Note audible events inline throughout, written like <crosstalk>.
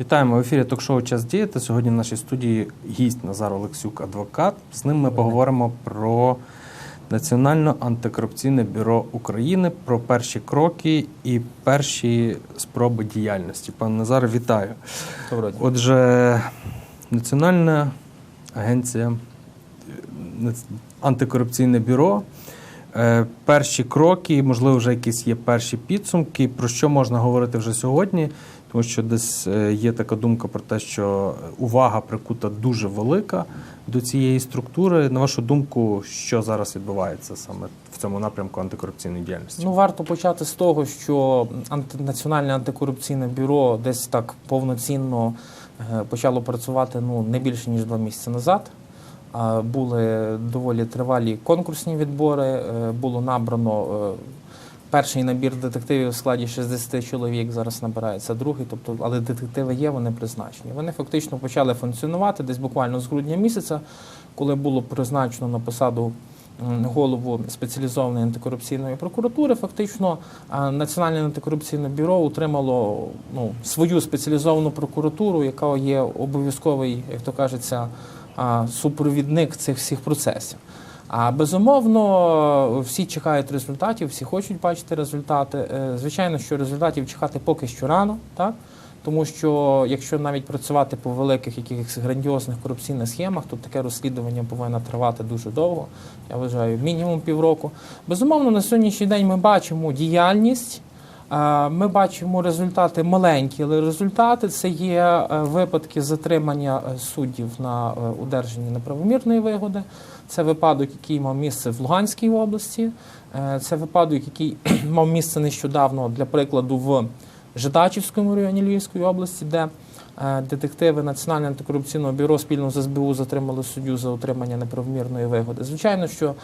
Вітаємо в ефірі ток-шоу Час діяти. Сьогодні в нашій студії гість Назар Олексюк, адвокат. З ним ми поговоримо про Національне антикорупційне бюро України, про перші кроки і перші спроби діяльності. Пане Назар, вітаю. Доброго дня. Отже, Національна агенція е, антикорупційне бюро. Е, Перші кроки, можливо, вже якісь є перші підсумки. Про що можна говорити вже сьогодні? Тому що десь е, є така думка про те, що увага прикута дуже велика до цієї структури. На вашу думку, що зараз відбувається саме в цьому напрямку антикорупційної діяльності? Ну варто почати з того, що Національне антикорупційне бюро десь так повноцінно е, почало працювати ну не більше ніж два місяці назад. Були доволі тривалі конкурсні відбори. е, Було набрано перший набір детективів у складі 60 чоловік. Зараз набирається другий. Тобто, але детективи є, вони призначені. Вони фактично почали функціонувати десь буквально з грудня місяця, коли було призначено на посаду голову спеціалізованої антикорупційної прокуратури. Фактично, а, Національне антикорупційне бюро утримало ну, свою спеціалізовану прокуратуру, яка є обов'язковий, як то кажеться, супровідник цих всіх процесів. А безумовно, всі чекають результатів, всі хочуть бачити результати. Е, Звичайно, що результатів чекати поки що рано, так? Тому що якщо навіть працювати по великих якихось грандіозних корупційних схемах, то таке розслідування повинно тривати дуже довго. Я вважаю, мінімум півроку. Безумовно, на сьогоднішній день ми бачимо діяльність. е, Ми бачимо результати маленькі, але результати це є е, випадки затримання суддів на одержанні неправомірної вигоди. Це випадок, який мав місце в Луганській області. Е, Це випадок, який <clears throat> мав місце нещодавно, для прикладу, в Жидачівському районі Львівської області, де е, детективи Національного антикорупційного бюро спільно з СБУ затримали суддю за отримання неправомірної вигоди. Звичайно, що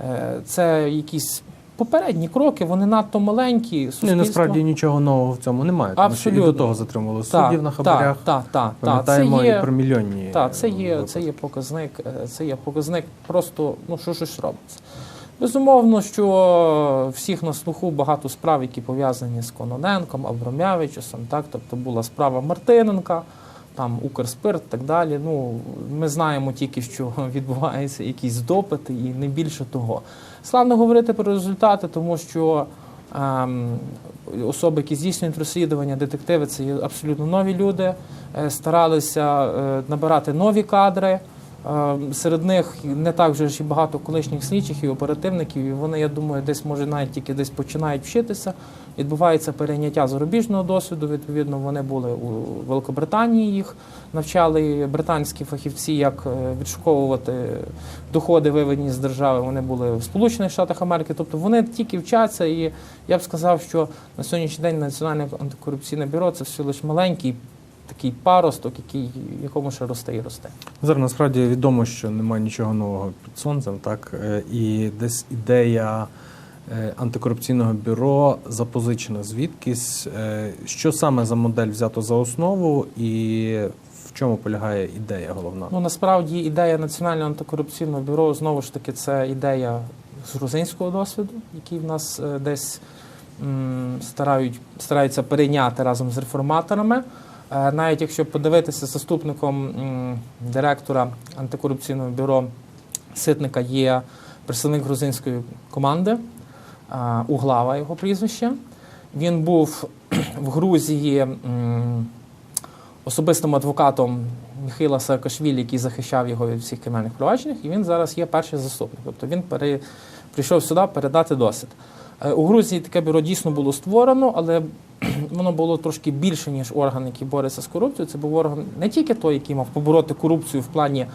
е, це якісь попередні кроки, вони надто маленькі. Суспільство- насправді нічого нового в цьому немає. Тому що і до того затримували суддів на хабарях. Так, так, так. Це є, і про мільйонні. так, це є, випадки. це є показник, е, це є показник просто, ну що щось робиться. Безумовно, що всіх на слуху багато справ, які пов'язані з Кононенком, Абрамявичусом, так, тобто була справа Мартиненка, там Укрспирт і так далі. Ну, ми знаємо тільки, що <laughs> відбуваються якісь допити і не більше того. Славно говорити про результати, тому що ем, особи, які здійснюють розслідування, детективи, це абсолютно нові люди, е, старалися е, набирати нові кадри. Серед них не так вже ж і багато колишніх слідчих і оперативників. І вони, я думаю, десь може навіть тільки десь починають вчитися. Відбувається перейняття зарубіжного досвіду. Відповідно, вони були у Великобританії. Їх навчали британські фахівці, як е, відшуковувати доходи, виведені з держави. Вони були в Сполучених Штатах Америки. Тобто вони тільки вчаться. І я б сказав, що на сьогоднішній день Національне антикорупційне бюро це все лише маленький такий паросток, який якому ще росте і росте. Зараз насправді відомо, що немає нічого нового під сонцем, так е, і десь ідея е, антикорупційного бюро запозичена звідкись. Е, Що саме за модель взято за основу, і в чому полягає ідея головна? Ну насправді ідея Національного антикорупційного бюро знову ж таки це ідея з грузинського досвіду, який в нас десь старають, стараються перейняти разом з реформаторами. Е, Навіть якщо подивитися заступником директора антикорупційного бюро Ситника є представник грузинської команди, е, Углава його прізвище. Він був <clears throat> в Грузії особистим адвокатом Міхайла Саакашвілі, який захищав його від всіх кримінальних проваджень, і він зараз є перший заступник. Тобто він пере... прийшов сюди передати досвід. Е, У Грузії таке бюро дійсно було створено, але <clears throat> воно було трошки більше, ніж орган, який бореться з корупцією. Це був орган не тільки той, який мав побороти корупцію в плані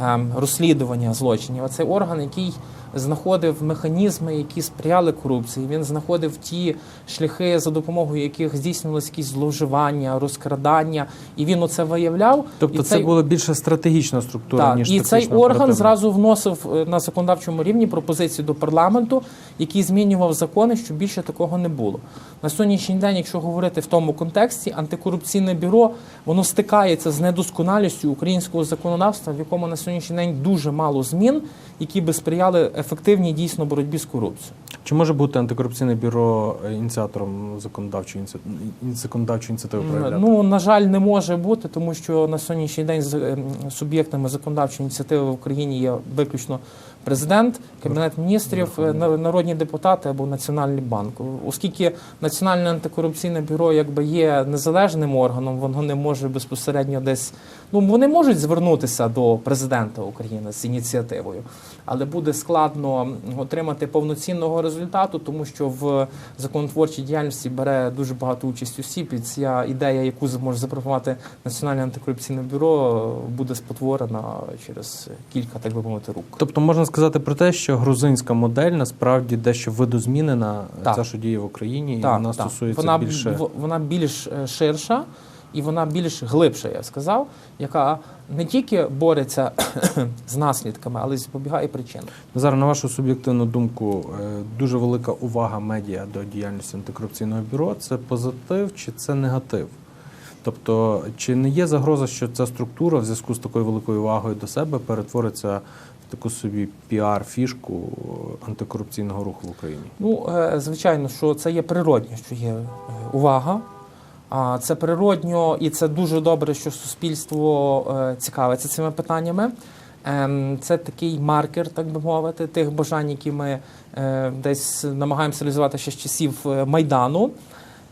ем, розслідування злочинів, а це орган, який знаходив механізми, які сприяли корупції. Він знаходив ті шляхи, за допомогою яких здійснювалися якісь зловживання, розкрадання, і він оце виявляв. Тобто і це цей- була більше стратегічна структура, так, ніж і цей орган зразу вносив е, на законодавчому рівні пропозиції до парламенту, який змінював закони, щоб більше такого не було. На сьогоднішній день, якщо говорити в тому контексті, антикорупційне бюро воно стикається з недосконалістю українського законодавства, в якому на сьогоднішній день дуже мало змін, які би сприяли ефективній дійсно боротьбі з корупцією. Чи може бути антикорупційне бюро е, ініціатором законодавчої законодавчої ініціативи проявляти? Ну, на жаль, не може бути, тому що на сьогоднішній день з- ем, суб'єктами законодавчої ініціативи в Україні є виключно президент, кабінет міністрів, е, на- народні депутати або Національний банк. Оскільки Національне антикорупційне бюро якби є незалежним органом, воно не може безпосередньо десь. Ну вони можуть звернутися до президента України з ініціативою, але буде складно отримати повноцінного результату, тому що в законотворчій діяльності бере дуже багато участь осіб. І ця ідея, яку зможе запропонувати Національне антикорупційне бюро, буде спотворена через кілька, так би мовити, рук. Тобто можна сказати про те, що грузинська модель насправді дещо видозмінена, Так. ця, що діє в Україні, і вона стосується вона, більше. вона більш е, ширша і вона більш глибша, я б сказав, яка не тільки бореться <coughs> з наслідками, але й запобігає причинам. Зараз, на вашу суб'єктивну думку, е, дуже велика увага медіа до діяльності антикорупційного бюро. Це позитив чи це негатив? Тобто, чи не є загроза, що ця структура в зв'язку з такою великою увагою до себе перетвориться таку собі піар-фішку антикорупційного руху в Україні? Ну, е, звичайно, що це є природньо, що є е, увага. А це природньо, і це дуже добре, що суспільство е, цікавиться цими питаннями. Ем, Це такий маркер, так би мовити, тих бажань, які ми е, десь намагаємося реалізувати ще з часів е, Майдану.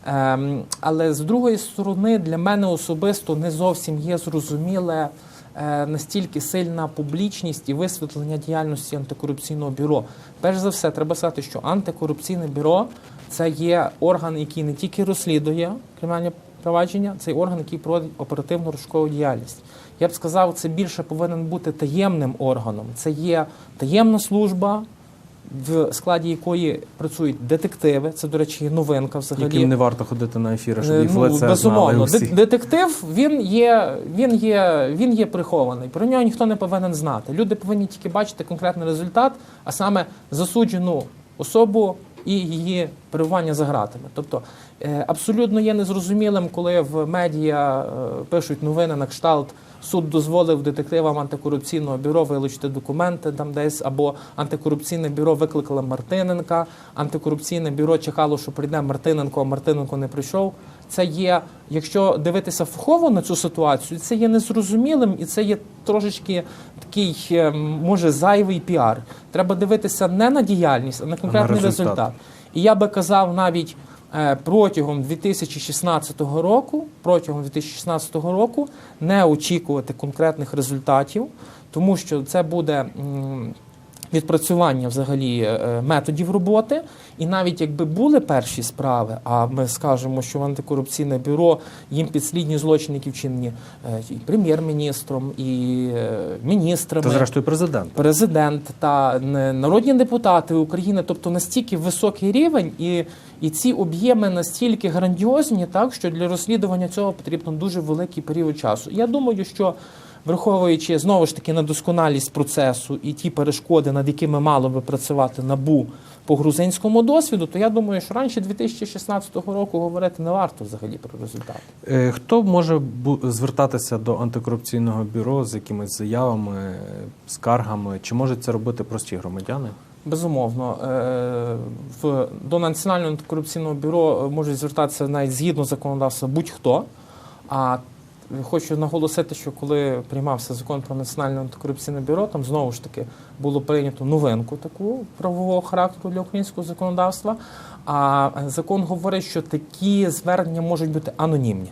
Ем, Але з другої сторони, для мене особисто не зовсім є зрозуміле е, настільки сильна публічність і висвітлення діяльності антикорупційного бюро. Перш за все, треба сказати, що антикорупційне бюро це є орган, який не тільки розслідує кримінальні провадження, це орган, який проводить оперативну розшукову діяльність. Я б сказав, це більше повинен бути таємним органом. Це є таємна служба, в складі якої працюють детективи. Це, до речі, новинка взагалі. Яким не варто ходити на ефіри, щоб Е, їх в лице знали безумовно. усі. Детектив він є, він є, він є прихований. Про нього ніхто не повинен знати. Люди повинні тільки бачити конкретний результат, а саме засуджену особу і її перебування за ґратами. Тобто е, абсолютно є незрозумілим, коли в медіа е, пишуть новини на кшталт. Суд дозволив детективам антикорупційного бюро вилучити документи там десь, або антикорупційне бюро викликало Мартиненка, антикорупційне бюро чекало, що прийде Мартиненко, а Мартиненко не прийшов. Це є, якщо дивитися фахово на цю ситуацію, це є незрозумілим і це є трошечки такий, е, може, зайвий піар. Треба дивитися не на діяльність, а на конкретний результат. результат. І я би казав навіть протягом 2016 року, протягом 2016 року не очікувати конкретних результатів, тому що це буде. Відпрацювання взагалі е, методів роботи, і навіть якби були перші справи, а ми скажемо, що в антикорупційне бюро їм підслідні злочини, які вчинені е, і прем'єр-міністром, і е, міністрами, Та зрештою президент. президент та народні депутати України, тобто настільки високий рівень, і, і ці об'єми настільки грандіозні, так що для розслідування цього потрібно дуже великий період часу. Я думаю, що враховуючи знову ж таки недосконалість процесу і ті перешкоди, над якими мало би працювати набу по грузинському досвіду, то я думаю, що раніше 2016 року говорити не варто взагалі про результати. Е, Хто може звертатися до антикорупційного бюро з якимись заявами, е, скаргами? Чи можуть це робити прості громадяни? Безумовно, е, в до Національного антикорупційного бюро можуть звертатися навіть згідно законодавства будь-хто. А хочу наголосити, що коли приймався закон про національне антикорупційне бюро, там знову ж таки було прийнято новинку таку правового характеру для українського законодавства. А закон говорить, що такі звернення можуть бути анонімні.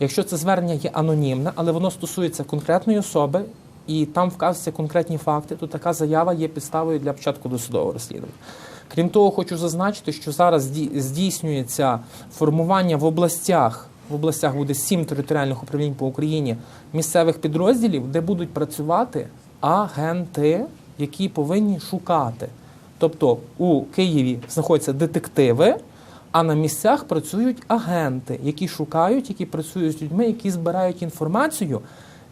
Якщо це звернення є анонімне, але воно стосується конкретної особи, і там вказуються конкретні факти, то така заява є підставою для початку досудового розслідування. Крім того, хочу зазначити, що зараз здійснюється формування в областях. В областях буде сім територіальних управлінь по Україні місцевих підрозділів, де будуть працювати агенти, які повинні шукати. Тобто у Києві знаходяться детективи, а на місцях працюють агенти, які шукають, які працюють з людьми, які збирають інформацію,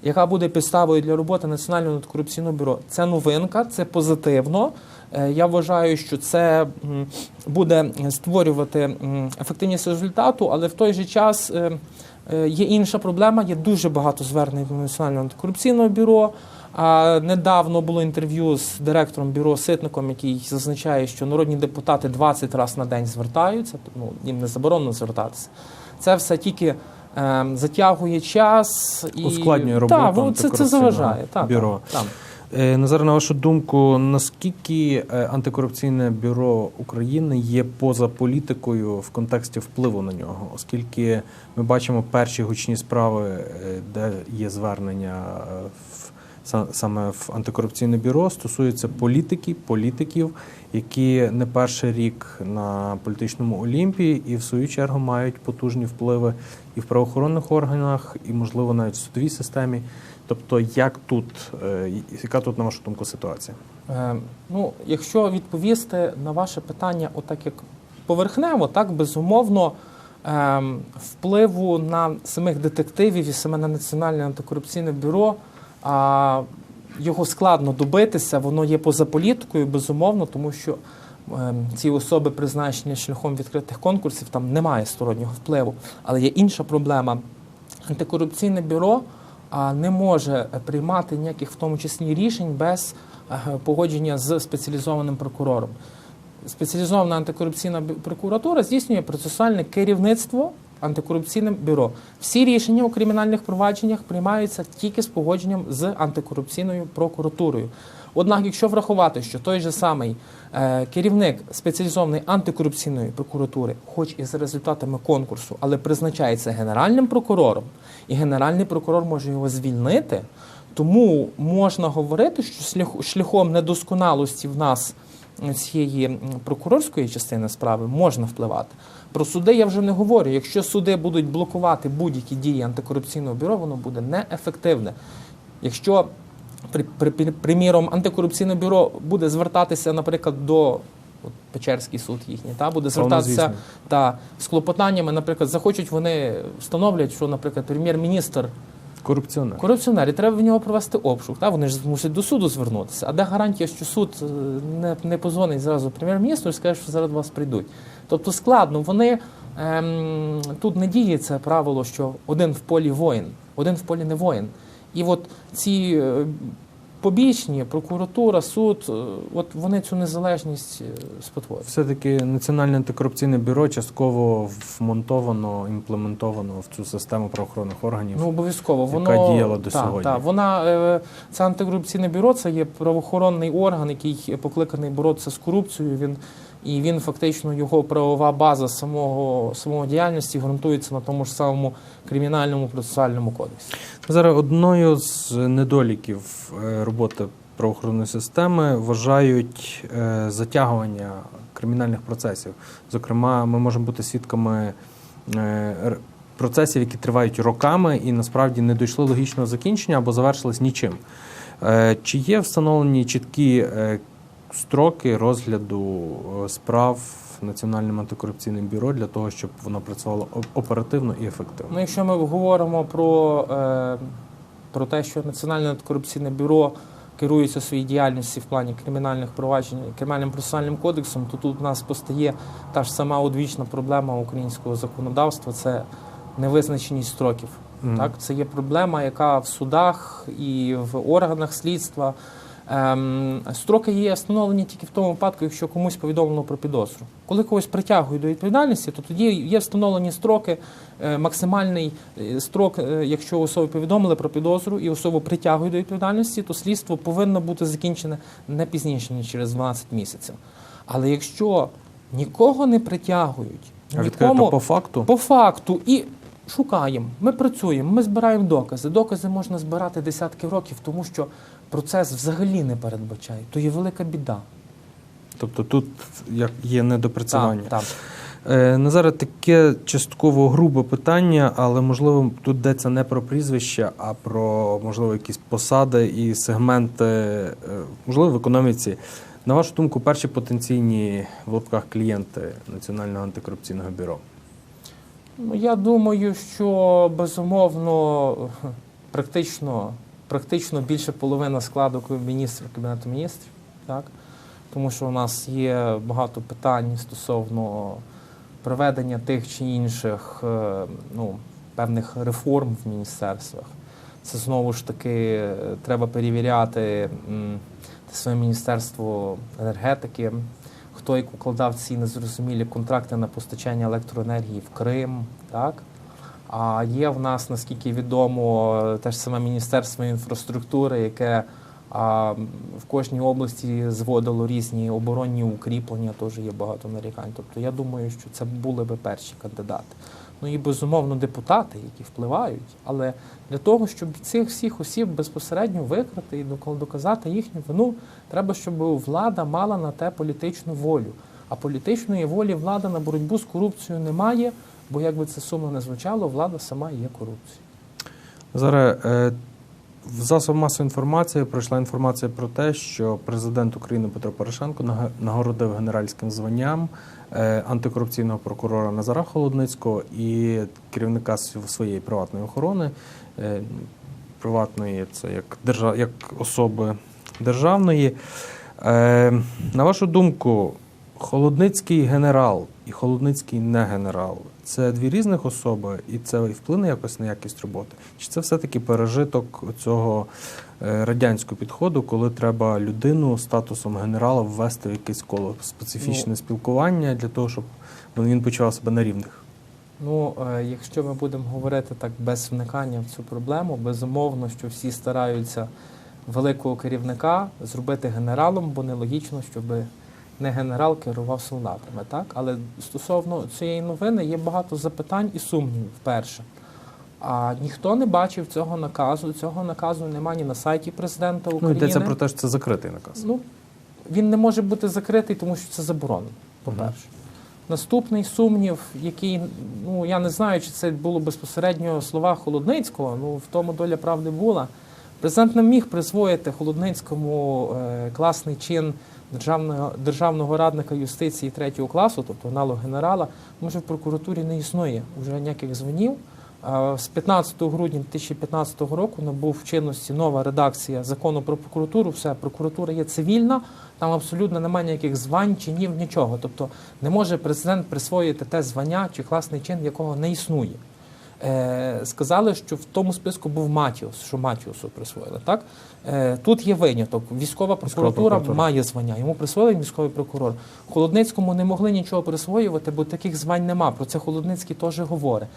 яка буде підставою для роботи Національного антикорупційного бюро. Це новинка, це позитивно. Е, Я вважаю, що це буде створювати ефективність результату, але в той же час е, е, є інша проблема. Є дуже багато звернень до Національного антикорупційного бюро. А недавно було інтерв'ю з директором бюро Ситником, який зазначає, що народні депутати 20 разів на день звертаються, ну їм не заборонено звертатися. Це все тільки е, затягує час і Ускладнює роботу Так, це, це заважає. Так, бюро. Так, так. Е, Назар, на вашу думку, наскільки е, антикорупційне бюро України є поза політикою в контексті впливу на нього, оскільки ми бачимо перші гучні справи, е, де є звернення в саме в антикорупційне бюро, стосуються політики, політиків, які не перший рік на політичному олімпі, і в свою чергу мають потужні впливи і в правоохоронних органах, і можливо навіть в судовій системі. Тобто, як тут, е, яка тут, на вашу думку, ситуація? Е, Ну, якщо відповісти на ваше питання, отак як поверхнево, так безумовно ем, впливу на самих детективів і саме на Національне антикорупційне бюро. А, його складно добитися, воно є поза політикою, безумовно, тому що ем, ці особи призначені шляхом відкритих конкурсів, там немає стороннього впливу. Але є інша проблема. Антикорупційне бюро не може приймати ніяких, в тому числі, рішень без е, погодження з спеціалізованим прокурором. Спеціалізована антикорупційна прокуратура здійснює процесуальне керівництво антикорупційним бюро. Всі рішення у кримінальних провадженнях приймаються тільки з погодженням з антикорупційною прокуратурою. Однак, якщо врахувати, що той же самий е, керівник спеціалізованої антикорупційної прокуратури, хоч і за результатами конкурсу, але призначається генеральним прокурором, і генеральний прокурор може його звільнити, тому можна говорити, що шлях- шляхом недосконалості в нас цієї прокурорської частини справи можна впливати. Про суди я вже не говорю. Якщо суди будуть блокувати будь-які дії антикорупційного бюро, воно буде неефективне. Якщо при, при, при- приміром антикорупційне бюро буде звертатися, наприклад, до от, Печерський суд їхній, та буде звертатися та з клопотаннями, наприклад, захочуть вони встановлять, що, наприклад, прем'єр-міністр Корупціонер. Корупціонер, і треба в нього провести обшук. Та? Вони ж мусять до суду звернутися. А де гарантія, що суд е, не, не позвонить зразу прем'єр-міністру і скаже, що зараз до вас прийдуть. Тобто складно. Вони ем, тут не діє це правило, що один в полі воїн, один в полі не воїн. І от ці е, побічні, прокуратура, суд, е, от вони цю незалежність е, спотворюють. Все-таки Національне антикорупційне бюро частково вмонтовано, імплементовано в цю систему правоохоронних органів. Ну, обов'язково. яка діяла до та, сьогодні. Та, вона е, це антикорупційне бюро, це є правоохоронний орган, який покликаний боротися з корупцією. Він і він фактично його правова база самого самого діяльності гарантується на тому ж самому кримінальному процесуальному кодексі. Зараз одною з недоліків е, роботи правоохоронної системи вважають е, затягування кримінальних процесів. Зокрема, ми можемо бути свідками е, процесів, які тривають роками і насправді не дійшли логічного закінчення або завершились нічим. Чи є встановлені чіткі строки розгляду е, справ Національним антикорупційним бюро для того, щоб воно працювало оперативно і ефективно? Ну, якщо ми говоримо про, е, про те, що Національне антикорупційне бюро керується своїй діяльності в плані кримінальних проваджень кримінальним процесуальним кодексом, то тут у нас постає та ж сама одвічна проблема українського законодавства це невизначеність строків. Мгм. Так, це є проблема, яка в судах і в органах слідства. Ем, строки є встановлені тільки в тому випадку, якщо комусь повідомлено про підозру. Коли когось притягують до відповідальності, то тоді є встановлені строки, е, максимальний е, строк, е, якщо особи повідомили про підозру і особу притягують до відповідальності, то слідство повинно бути закінчене не пізніше, ніж через 12 місяців. Але якщо нікого не притягують, відкрито по факту? по факту і шукаємо. Ми працюємо, ми збираємо докази. Докази можна збирати десятки років, тому що процес взагалі не передбачає. То є велика біда. Тобто тут як є недопрацювання. Так, так. Е, Назаре, таке частково грубе питання, але можливо тут йдеться не про прізвища, а про можливо якісь посади і сегменти, е, можливо, в економіці. На вашу думку, перші потенційні в лапках клієнти Національного антикорупційного бюро. Ну, я думаю, що безумовно практично, практично більше половина складу міністрів Кабінету міністрів, так? тому що у нас є багато питань стосовно проведення тих чи інших е, ну, певних реформ в міністерствах. Це знову ж таки е, треба перевіряти своє міністерство енергетики, хто як укладав ці незрозумілі контракти на постачання електроенергії в Крим. Так? А є в нас, наскільки відомо, те ж саме Міністерство інфраструктури, яке в кожній області зводило різні оборонні укріплення, теж є багато нарікань. Тобто я думаю, що це були би перші кандидати. Ну і безумовно депутати, які впливають. Але для того, щоб цих всіх осіб безпосередньо викрити і доказати їхню вину, треба, щоб влада мала на те політичну волю. А політичної волі влада на боротьбу з корупцією немає, бо як би це сумно не звучало, влада сама є корупцією. Зараз е, в засобах масової інформації пройшла інформація про те, що президент України Петро Порошенко нагородив генеральським званням е, антикорупційного прокурора Назара Холодницького і керівника своєї приватної охорони. Е, приватної це як держа, як особи державної. Е, на вашу думку, Холодницький генерал і Холодницький не генерал це дві різних особи, і це вплине якось на якість роботи? Чи це все-таки пережиток цього е, радянського підходу, коли треба людину статусом генерала ввести в якесь коло специфічне Ну. спілкування для того, щоб він почував себе на рівних? Ну, е, якщо ми будемо говорити так без вникання в цю проблему, безумовно, що всі стараються великого керівника зробити генералом, бо нелогічно, щоб не генерал керував солдатами. Так? Але стосовно цієї новини є багато запитань і сумнівів. Перше. А ніхто не бачив цього наказу. Цього наказу немає ні на сайті президента Ну, України. йдеться про те, що це закритий наказ. Ну, він не може бути закритий, тому що це заборонено, по-перше. Наступний сумнів, який, ну я не знаю, чи це було безпосередньо слова Холодницького, ну в тому доля правди була. Президент не міг присвоїти Холодницькому е, класний чин державного, державного радника юстиції третього класу, тобто аналог генерала, що в прокуратурі не існує вже ніяких званів. А З 15 грудня 2015 року набув чинності нова редакція закону про прокуратуру. Все, прокуратура є цивільна, там абсолютно немає ніяких звань, чинів, нічого. Тобто не може президент присвоїти те звання чи класний чин, якого не існує. Е, сказали, що в тому списку був Матіус, що Матіусу присвоїли. Так? Е, тут є виняток. Військова прокуратура, прокуратура. має звання. Йому присвоїли військовий прокурор. Холодницькому не могли нічого присвоювати, бо таких звань нема. Про це Холодницький теж говорить.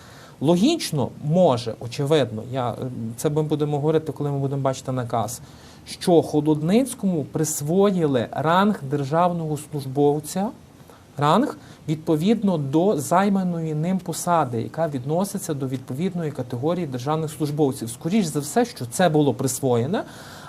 Логічно, може, очевидно, я, е, це ми будемо говорити, коли ми будемо бачити наказ, що Холодницькому присвоїли ранг державного службовця, ранг відповідно до займаної ним посади, яка відноситься до відповідної категорії державних службовців. Скоріше за все, що це було присвоєне,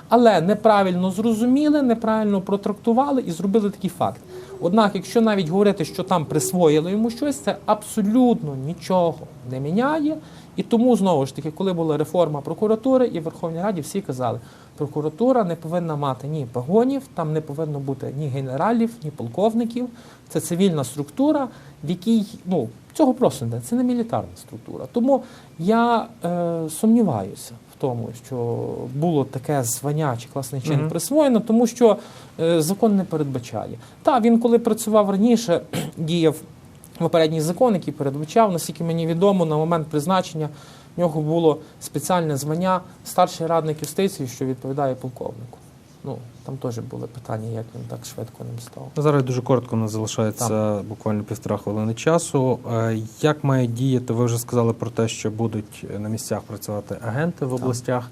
але неправильно зрозуміли, неправильно протрактували і зробили такий факт. Однак, якщо навіть говорити, що там присвоїли йому щось, це абсолютно нічого не міняє. І тому знову ж таки, коли була реформа прокуратури і Верховній Раді, всі казали, прокуратура не повинна мати ні погонів, там не повинно бути ні генералів, ні полковників. Це цивільна структура, в якій ну цього просто не це не мілітарна структура. Тому я е, сумніваюся в тому, що було таке звання чи класний чин Мгм. присвоєно, тому що е, закон не передбачає. Та він, коли працював раніше, <clears throat> діяв попередній закон, який передбачав, наскільки мені відомо, на момент призначення в нього було спеціальне звання старший радник юстиції, що відповідає полковнику. Ну там теж були питання, як він так швидко ним став. Зараз дуже коротко у нас залишається буквально півтора хвилини часу. Е, Як має діяти? Ви вже сказали про те, що будуть на місцях працювати агенти в областях.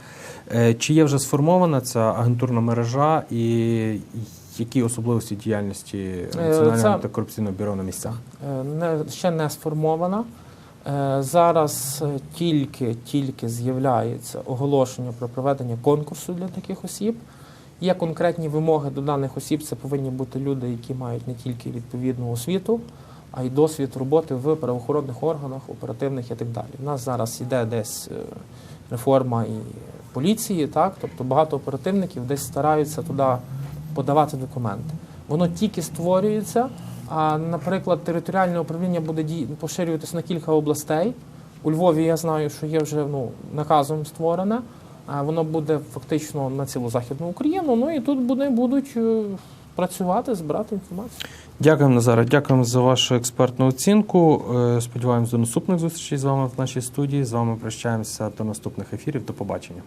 Е, Чи є вже сформована ця агентурна мережа і які особливості діяльності Національного це- антикорупційного бюро на місцях? Е, не, ще не сформована. Е, Зараз е, тільки, тільки з'являється оголошення про проведення конкурсу для таких осіб. Є конкретні вимоги до даних осіб. Це повинні бути люди, які мають не тільки відповідну освіту, а й досвід роботи в правоохоронних органах, оперативних і так далі. У нас зараз іде десь е, реформа і поліції, так тобто багато оперативників десь стараються туди подавати документи. Воно тільки створюється. А, наприклад, територіальне управління буде дій... поширюватися на кілька областей. У Львові я знаю, що є вже ну, наказом створене. Воно буде фактично на цілу Західну Україну. Ну і тут буде, будуть е, працювати, збирати інформацію. Дякуємо, Назара. Дякуємо за вашу експертну оцінку. Е, Сподіваємось до наступних зустрічей з вами в нашій студії. З вами прощаємося до наступних ефірів. До побачення.